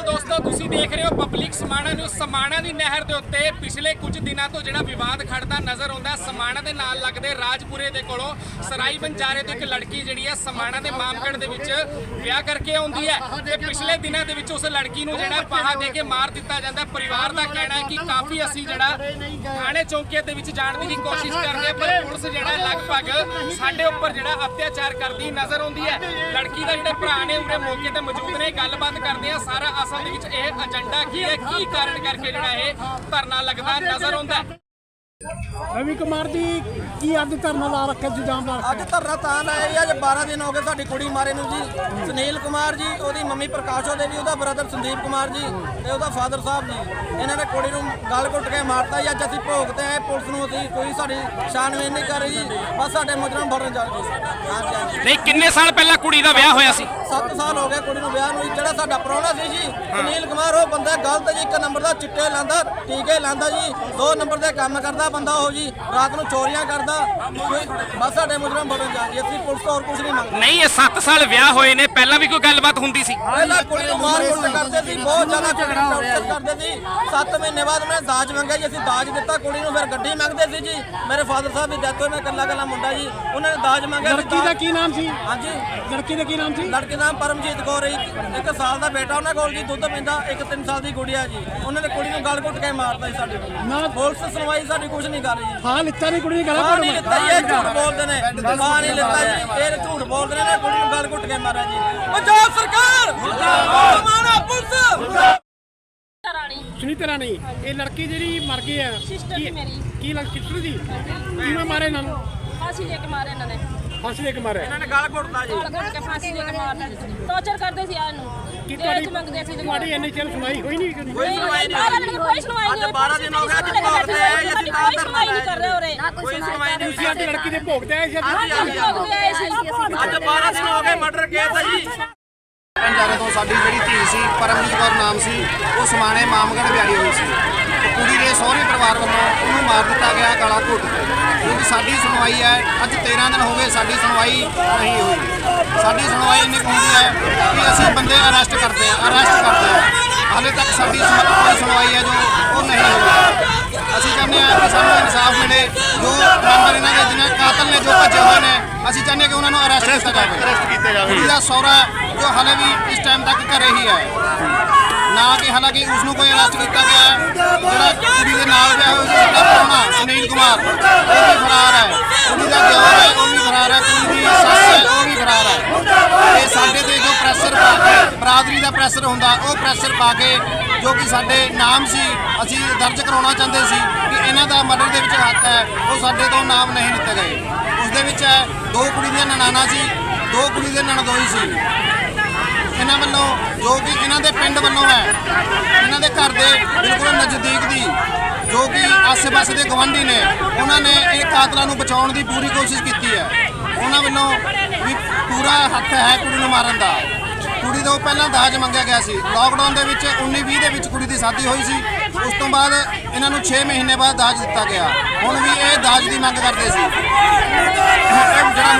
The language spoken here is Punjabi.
ਦੋਸਤੋ, ਤੁਸੀਂ ਦੇਖ ਰਹੇ ਹੋ ਪਬਲਿਕ ਸਮਾਣਾ ਨੂੰ, ਸਮਾਣਾ ਦੀ ਨਹਿਰ ਦੇ ਉੱਤੇ ਪਿਛਲੇ ਕੁਝ ਦਿਨਾਂ ਤੋਂ ਜਿਹੜਾ ਵਿਵਾਦ ਖੜਦਾ ਨਜ਼ਰ ਆਉਂਦਾ ਸਮਾਣਾ ਦੇ ਨਾਲ ਲੱਗਦੇ ਰਾਜਪੁਰੇ ਦੇ ਕੋਲੋਂ ਸਰਾਈ ਬੰਜਾਰੇ ਤੋਂ ਇੱਕ ਲੜਕੀ ਜਿਹੜੀ ਹੈ, ਸਮਾਣਾ ਦੇ ਮਾਮਗੜ ਦੇ ਵਿੱਚ ਵਿਆਹ ਕਰਕੇ ਆਉਂਦੀ ਹੈ ਤੇ ਪਿਛਲੇ ਦਿਨਾਂ ਦੇ ਵਿੱਚ ਉਸ ਲੜਕੀ ਨੂੰ ਜਿਹੜਾ ਪਾਹਾ ਦੇ ਕੇ ਮਾਰ ਦਿੱਤਾ ਜਾਂਦਾ ਪਰਿਵਾਰ ਦਾ ਕਹਿਣਾ ਹੈ ਕਿ ਕਾਫੀ ਅਸੀਂ ਜਿਹੜਾ ਥਾਣੇ ਚੌਕੀਆਂ ਦੇ ਵਿੱਚ ਜਾਣ ਦੀ ਕੋਸ਼ਿਸ਼ ਕਰਦੇ ਹਾਂ, ਪਰ ਪੁਲਿਸ ਜਿਹੜਾ ਲਗਭਗ ਸਾਡੇ ਉੱਪਰ ਜਿਹੜਾ ਅਤਿਆਚਾਰ ਕਰਦੀ ਨਜ਼ਰ ਆਉਂਦੀ ਹੈ। ਲੜਕੀ ਦਾ ਜਿਹੜੇ ਭਰਾ ਨੇ, ਉਹਦੇ ਮੌਕੇ ਤੇ ਮੌਜੂਦ ਨੇ, ਗੱਲਬਾਤ ਕਰਦੇ ਆ ਸਾਰਾ ਅਸਲ ਦੇ ਵਿੱਚ ਇਹ ਏਜੰਡਾ ਕੀ ਹੈ? ਕੀ ਕਾਰਨ ਕਰਕੇ ਜਿਹੜਾ ਇਹ ਧਰਨਾ ਲੱਗਦਾ ਨਜ਼ਰ ਆਉਂਦਾ ਹੈ? ਰਵੀ ਕੁਮਾਰ ਜੀ ਕੀ ਅੱਜ ਧਰਨਾ ਲਾ ਰੱਖਿਆ ਜੀ ਜਾਮ ਲਾ ਅੱਜ ਧਰਨਾ ਤਾਂ ਲਾਇਆ ਜੀ ਅੱਜ 12 ਦਿਨ ਹੋ ਗਏ ਸਾਡੀ ਕੁੜੀ ਮਾਰੇ ਨੂੰ ਜੀ। ਸੁਨੀਲ ਕੁਮਾਰ ਜੀ ਉਹਦੀ ਮੰਮੀ ਪ੍ਰਕਾਸ਼ੋ ਦੇਵੀ ਉਹਦਾ ਬ੍ਰਦਰ ਸੰਦੀਪ ਕੁਮਾਰ ਜੀ ਤੇ ਉਹਦਾ ਫਾਦਰ ਸਾਹਿਬ ਜੀ। ਇਹਨਾਂ ਨੇ ਕੁੜੀ ਨੂੰ ਗਲ ਘੁੱਟ ਕੇ ਮਾਰਤਾ ਜੀ ਅੱਜ ਅਸੀਂ ਭੋਗ ਤੇ ਆਏ ਪੁਲਿਸ ਨੂੰ ਅਸੀਂ ਕੋਈ ਸਾਡੀ ਛਾਣਬੀਨ ਨਹੀਂ ਕਰ ਰਹੀ ਜੀ। ਬਸ ਸਾਡੇ ਮੁਜਰਮ ਫੜਨ ਚੱਲ ਗਏ। ਹਾਂਜੀ। ਨਹੀਂ ਕਿੰਨੇ ਸਾਲ ਪਹਿਲਾਂ ਕੁੜੀ ਦਾ ਵਿਆਹ ਹੋਇਆ ਸੀ? 7 ਸਾਲ ਹੋ ਗਏ ਕੁੜੀ ਨੂੰ ਵਿਆਹ ਨੂੰ ਜੀ। ਜਿਹੜਾ ਸਾਡਾ ਪ੍ਰਾਹੁਣਾ ਸੀ ਜੀ ਸੁਨੀਲ ਕੁਮਾਰ ਉਹ ਬੰਦਾ ਗਲਤ ਜੀ ਇੱਕ ਨੰਬਰ ਦਾ ਚਿੱਟੇ ਲਾਂਦਾ ਟੀਕੇ ਲਾਂਦਾ ਜੀ ਦੋ ਨੰਬਰ ਦੇ ਕੰਮ ਕਰਦਾ ਬੰਦਾ ਉਹ ਜੀ ਰਾਤ ਨੂੰ ਚੋਰੀਆਂ ਕਰਦਾ। ਕੋਈ ਬਸ ਸਾਡੇ ਮੁਜਰਮ ਚੱਲ ਗਏ ਅਸੀਂ ਪੁਲਿਸ ਤੋਂ ਹੋਰ ਕੁਝ ਨਹੀਂ ਮੰਗਦੇ। ਨਹੀਂ ਇਹ 7 ਸਾਲ ਵਿਆਹ ਹੋਏ ਨੇ ਪਹਿਲਾਂ ਵੀ ਕੋਈ ਗੱਲਬਾਤ ਹੁੰਦੀ ਸੀ। ਪਹਿਲਾਂ ਕੁੜੀ ਨੂੰ ਮਾਰ ਕੁੱਟ ਕਰਦੇ ਸੀ ਬਹੁਤ ਜ਼ਿਆਦਾ ਟੌਰਚਰ ਕਰਦੇ ਸੀ 7 ਮਹੀਨੇ ਬਾਅਦ ਮੈਂ ਦਾਜ ਮੰਗਿਆ ਜੀ ਅਸੀਂ ਦਾਜ ਦਿੱਤਾ ਕੁੜੀ ਨੂੰ ਫਿਰ ਗੱਡੀ ਮੰਗਦੇ ਸੀ ਜੀ। ਮੇਰੇ ਫਾਦਰ ਸਾਹਿਬ ਦੀ ਡੈਥ ਹੋਈ ਮੈਂ ਇਕੱਲਾ ਇਕੱਲਾ ਮੁੰਡਾ ਜੀ ਉਹਨਾਂ ਨੇ ਦਾਜ ਮੰਗਿਆ ਲੜਕੀ ਦਾ ਕੀ ਨਾਮ ਸੀ? ਹਾਂਜੀ। ਲੜਕੀ ਦਾ ਕੀ ਨਾਮ ਸੀ? ਲੜਕੇ ਦਾ ਨਾਮ ਪਰਮਜੀਤ ਕੌਰ ਹੈ ਜੀ। ਇੱਕ ਸਾਲ ਦਾ ਬੇਟਾ ਉਹਨਾਂ ਕੋਲ ਜੀ ਦੁੱਧ ਪੀਂਦਾ ਇੱਕ 3 ਸਾਲ ਦੀ ਗੁੜੀਆ ਜੀ। ਉਹਨਾਂ ਨੇ ਕੁੜੀ ਨੂੰ ਗਲ ਘੁੱਟ ਕੇ ਮਾਰਤਾ ਜੀ ਸਾਡੀ ਨੂੰ ਨਾ ਪੁਲਿਸ ਸੁਣਵਾਈ ਸਾਡੀ ਕੁਝ ਨਹੀਂ ਕਰ ਰਹੀ ਜੀ। ਹਾਂ ਲਿੱਤਾ ਨਹੀਂ ਕੁੜੀ ਨੇ ਗਲਾ ਮਾਂ ਨਹੀਂ ਲਿੱਤਾ ਜੀ, ਇਹ ਝੂਠ ਬੋਲਦੇ ਨੇ। ਨਹੀਂ ਲਿੱਤਾ ਜੀ ਇਹ ਝੂਠ ਬੋਲਦੇ ਨੇ ਕੁੜੀ ਨੂੰ ਗਲ ਘੁੱਟ ਕੇ ਮਾਰਿਆ ਜੀ। ਪੰਜਾਬ ਸਰਕਾਰ! ਮੁਰਦਾਬਾਦ। ਮਾਨਾ ਪੁਲਿਸ! ਰਾਣੀ। ਸੁਨੀਤਾ ਰਾਣੀ ਇਹ ਲੜਕੀ ਜਿਹੜੀ ਮਰ ਗਈ ਹੈ Sister ਕੀ- ਮੇਰੀ। ਕੀ ਲੱਗ ਕਿਸ ਦੀ? ਕਿਵੇਂ ਮਾਰੇ ਇਹਨਾਂ ਨੂੰ? ਫਾਂਸੀ ਦੇ ਕੇ ਮਾਰੇ ਇਹਨਾਂ ਨੇ। ਫਾਂਸੀ ਦੇ ਕੇ ਮਾਰਿਆ। ਇਹਨਾਂ ਨੇ ਗਲ ਘੁੱਟਦਾ ਜੀ। ਗਾਲ ਘੁੱਟ ਕੇ ਫਾਂਸੀ ਦੇ ਕੇ ਮਾਰਦਾ ਟੌਰਚਰ ਕਰਦੇ ਸੀ ਆ ਇਹਨੂੰ ਕੀ ਦਹੇਜ ਮੰਗਦੇ ਸੀ ਤੁਹਾਡੀ ਇੰਨੀ ਚਿਰ ਸੁਣਾਈ ਹੋਈ ਨਹੀਂ ਕਦੀ ਕੋਈ ਸੁਣਵਾਈ ਨਹੀਂ ਕੋਈ ਸੁਣਵਾਈ ਨਹੀਂ ਅੱਜ 12 ਦਿਨ ਹੋ ਗਏ, ਅੱਜ ਭੋਗ ਤੇ ਆਏ, ਅੱਜ ਕੋਈ ਸੁਣਵਾਈ ਨਹੀਂ ਕਰ ਰਹੇ ਉਰੇ। ਕੋਈ ਸੁਣਵਾਈ ਨਹੀਂ ਤੁਸੀਂ ਅੱਜ ਲੜਕੀ ਦੇ ਭੋਗ ਤੇ ਆਏ ਸੀ ਅੱਜ? ਹਾਂਜੀ, ਹਾਂਜੀ। ਭੋਗ ਤੇ ਆਏ ਸੀ ਅੱਜ 12 ਦਿਨ ਹੋ ਗਏ ਮਰਡਰ ਕੇਸ ਹੈ ਜੀ। ਪੰਜਾਰੇ ਤੋਂ ਸਾਡੀ ਜਿਹੜੀ ਧੀ ਸੀ ਪਰਮਜੀਤ ਕੌਰ ਨਾਮ ਸੀ ਉਹ ਸਮਾਣੇ ਮਾਮਗੜ ਵਿਆਹੀ ਹੋਈ ਸੀ। ਤੇ ਕੁੜੀ ਦੇ ਪਰਿਵਾਰ ਵੱਲੋਂ ਉਹਨੂੰ ਮਾਰ ਦਿੱਤਾ ਗਿਆ ਗਲਾ ਘੁੱਟ ਕੇ ਕਿਉਂਕਿ ਸਾਡੀ ਸੁਣਵਾਈ ਹੈ ਅੱਜ 13 ਦਿਨ ਹੋ ਗਏ ਸਾਡੀ ਸੁਣਵਾਈ ਨਹੀਂ ਹੋਈ। ਸਾਡੀ ਸੁਣਵਾਈ ਇੰਨੀ ਹੁੰਦੀ ਹੈ ਕਿ ਅਸੀਂ ਬੰਦੇ ਅਰੈਸਟ ਕਰਦੇ ਆ ਅਰੈਸਟ ਕਰਦੇ ਆ ਹਾਲੇ ਤੱਕ ਸਾਡੀ ਕੋਈ ਸੁਣਵਾਈ ਹੈ ਜੋ ਉਹ ਨਹੀਂ ਹੋਈ। ਅਸੀਂ ਚਾਹੁੰਦੇ ਹਾਂ ਕਿ ਸਾਨੂੰ ਇਨਸਾਫ ਮਿਲੇ ਜੋ ਮੈਂਬਰ ਇਹਨਾਂ ਦੇ ਜਿਹਨਾਂ ਕਾਤਲ ਨੇ ਜੋ ਭੱਜੇ ਹੋਏ ਨੇ ਅਸੀਂ ਚਾਹੁੰਦੇ ਹਾਂ ਕਿ ਉਹਨਾਂ ਨੂੰ ਅਰੈਸਟ ਕੀਤਾ ਜਾਵੇ। ਅਰੈਸਟ ਕੀਤਾ ਜਾਵੇ। ਕੁੜੀ ਦਾ ਸਹੁਰਾ ਜੋ ਹਾਲੇ ਵੀ ਇਸ ਟਾਈਮ ਤੱਕ ਘਰੇ ਹੀ ਹੈ ਨਾ ਕਿ ਹਾਲਾਂਕਿ ਉਸ ਨੂੰ ਕੋਈ ਅਰੈਸਟ ਕੀਤਾ ਗਿਆ ਹੈ। ਜਿਹੜਾ ਕੁੜੀ ਦੇ ਨਾਲ ਵਿਆਹ ਹੋਇਆ ਸੀ, ਉਹਦਾ ਸੁਨੀਲ ਕੁਮਾਰ। ਉਹ ਵੀ ਫਰਾਰ ਹੈ। ਕੁੜੀ ਦਾ ਦਿਓਰ ਹੈ, ਉਹ ਵੀ ਫਰਾਰ ਹੈ। ਕੁੜੀ ਦੀ ਸੱਸ ਹੈ, ਉਹ ਵੀ ਫਰਾਰ ਹੈ। ਇਹ ਸਾਡੇ ਤੇ ਜੋ ਪ੍ਰੈਸ਼ਰ ਪਾ ਕੇ, ਬਰਾਦਰੀ ਦਾ ਪ੍ਰੈਸ਼ਰ ਹੁੰਦਾ, ਉਹ ਪ੍ਰੈਸ਼ਰ ਪਾ ਕੇ ਜੋ ਕਿ ਸਾਡੇ ਨਾਮ ਸੀ, ਅਸੀਂ ਦਰਜ ਕਰਾਉਣਾ ਚਾਹੁੰਦੇ ਸੀ ਕਿ ਇਹਨਾਂ ਦਾ ਮਰਡਰ ਦੇ ਵਿੱਚ ਹੱਥ ਹੈ, ਉਹ ਸਾਡੇ ਤੋਂ ਨਾਮ ਨਹੀਂ ਦਿੱਤੇ ਗਏ। ਉਸ ਦੇ ਵਿੱਚ ਹੈ, ਦੋ ਕੁੜੀ ਦੀਆਂ ਨਨਾਣਾ ਸੀ, ਦੋ ਕੁੜੀ ਦੇ ਨਣਦੋਈ ਸੀ। ਇਹਨਾਂ ਵੱਲੋਂ, ਜੋ ਕਿ ਇਹਨਾਂ ਦੇ ਪਿੰਡ ਵੱਲੋਂ ਹੈ, ਇਹਨਾਂ ਦੇ ਘਰ ਦੇ ਬਿਲਕੁਲ ਨਜ਼ਦੀਕ ਦੀ, ਜੋ ਕਿ ਆਸ-ਪਾਸੇ ਦੇ ਗਵਾਂਢੀ ਨੇ, ਉਹਨਾਂ ਨੇ ਇਹ ਕਾਤਲਾਂ ਨੂੰ ਬਚਾਉਣ ਦੀ ਪੂਰੀ ਕੋਸ਼ਿਸ਼ ਕੀਤੀ ਹੈ। ਉਹਨਾਂ ਵੱਲੋਂ ਵੀ ਪੂਰਾ ਹੱਥ ਹੈ ਕੁੜੀ ਨੂੰ ਮਾਰਨ ਦਾ। ਕੁੜੀ ਤੋਂ ਪਹਿਲਾਂ ਦਾਜ ਮੰਗਿਆ ਗਿਆ ਸੀ। ਲਾਕਡਾਊਨ ਦੇ ਵਿੱਚ 19-20 ਦੇ ਵਿੱਚ ਕੁੜੀ ਦੀ ਸ਼ਾਦੀ ਹੋਈ ਸੀ। ਉਸ ਤੋਂ ਬਾਅਦ ਇਹਨਾਂ ਨੂੰ 6 ਮਹੀਨੇ ਬਾਅਦ ਦਾਜ ਦਿੱਤਾ ਗਿਆ। ਹੁਣ ਵੀ ਇਹ ਦਾਜ ਦੀ ਮੰਗ ਕਰਦੇ ਸੀ। ਇਹ ਜਿਹੜਾ